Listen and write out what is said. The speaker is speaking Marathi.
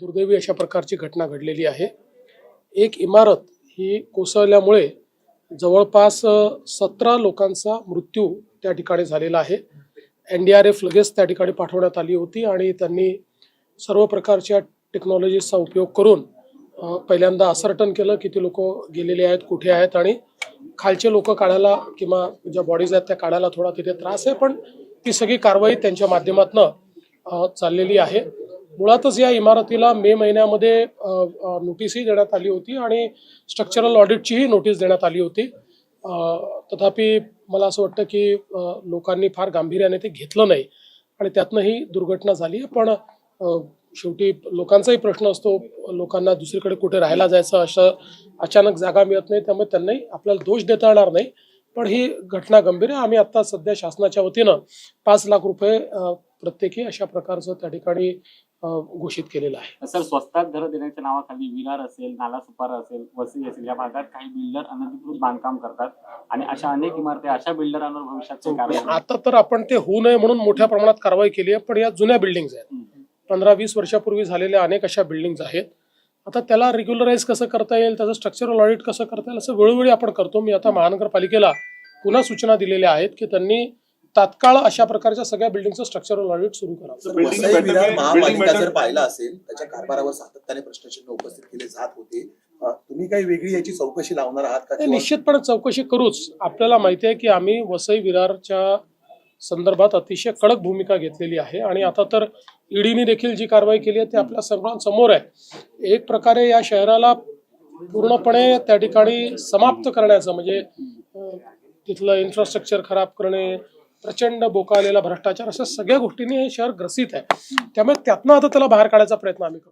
दुर्दैवी अशा प्रकारची घटना घडलेली आहे. एक इमारत ही कोसळल्यामुळे जवळपास सतरा लोकांचा मृत्यू त्या ठिकाणी झालेला आहे. एन डी आर एफ लगेच त्या ठिकाणी पाठवण्यात आली होती आणि त्यांनी सर्व प्रकारच्या टेक्नॉलॉजीचा उपयोग करून पहिल्यांदा असर्टन केलं किती लोक गेलेले आहेत कुठे आहेत आणि खालचे लोक काढायला किंवा ज्या बॉडीज आहेत त्या काढायला थोडा तिथे त्रास आहे पण ती सगळी कारवाई त्यांच्या माध्यमातनं चाललेली आहे. मुळातच या इमारतीला मे महिन्यामध्ये नोटीसही देण्यात आली होती आणि स्ट्रक्चरल ऑडिटचीही नोटीस देण्यात आली होती. तथापि मला असं वाटतं की लोकांनी फार गांभीर्याने ते घेतलं नाही आणि त्यातनं ही दुर्घटना झाली पण शेवटी लोकांचाही प्रश्न असतो लोकांना दुसरीकडे कुठे राहायला जायचं असं अचानक जागा मिळत नाही त्यामुळे त्यांनाही आपल्याला दोष देता येणार नाही. पण ही घटना गंभीर आहे. आम्ही आता सध्या शासनाच्या वतीनं पाच लाख रुपये प्रत्येकी अशा प्रकारचं त्या ठिकाणी घोषित केलेलं आहे. सर स्वस्तात घरं देण्याच्या नावाखाली विरार असेल नाला सुपारा असेल वसई असेल या भागात काही बिल्डर अनधिकृत बांधकाम करतात आणि अशा अनेक इमारती अशा बिल्डरांवर भविष्यात आता तर आपण ते होऊ नये म्हणून मोठ्या प्रमाणात कारवाई केली आहे पण या जुन्या बिल्डिंग्स आहेत. पंधरा वीस वर्षापूर्वी झालेल्या अनेक अशा बिल्डिंग्स आहेत. आता त्याला रेग्युलराईज कसं करता येईल त्याचं स्ट्रक्चरल ऑडिट कसं करता येईल असं वेळोवेळी आपण करतो. मी आता महानगरपालिकेला पुन्हा सूचना दिलेल्या आहेत की त्यांनी तात्काळ अशा प्रकारच्या सगळ्या बिल्डिंगचं स्ट्रक्चरल ऑडिट सुरू करावं. वसई विरार महापालिका जर पाहिला असेल त्याच्या कारभारावर सातत्याने प्रश्नचिन्ह उपस्थित केले जात होते. तुम्ही काही वेगळी याची चौकशी लावणार आहात का निश्चितपणे चौकशी करूच. आपल्याला माहिती आहे की आम्ही वसई विरारच्या संदर्भात अतिशय कडक भूमिका घेतलेली आहे आणि आता तर ईडीने देखील जी कारवाई केली आहे ती आपल्या सर्वांसमोर आहे. एक प्रकारे या शहराला पूर्णपणे त्या ठिकाणी समाप्त करण्याचं म्हणजे तिथलं इन्फ्रास्ट्रक्चर खराब करणे प्रचंड बोकाळलेला भ्रष्टाचार अशा सगळ्या गोष्टींनी हे शहर ग्रसित आहे. त्यामुळे त्यातनं आता त्याला बाहेर काढायचा प्रयत्न आम्ही करतो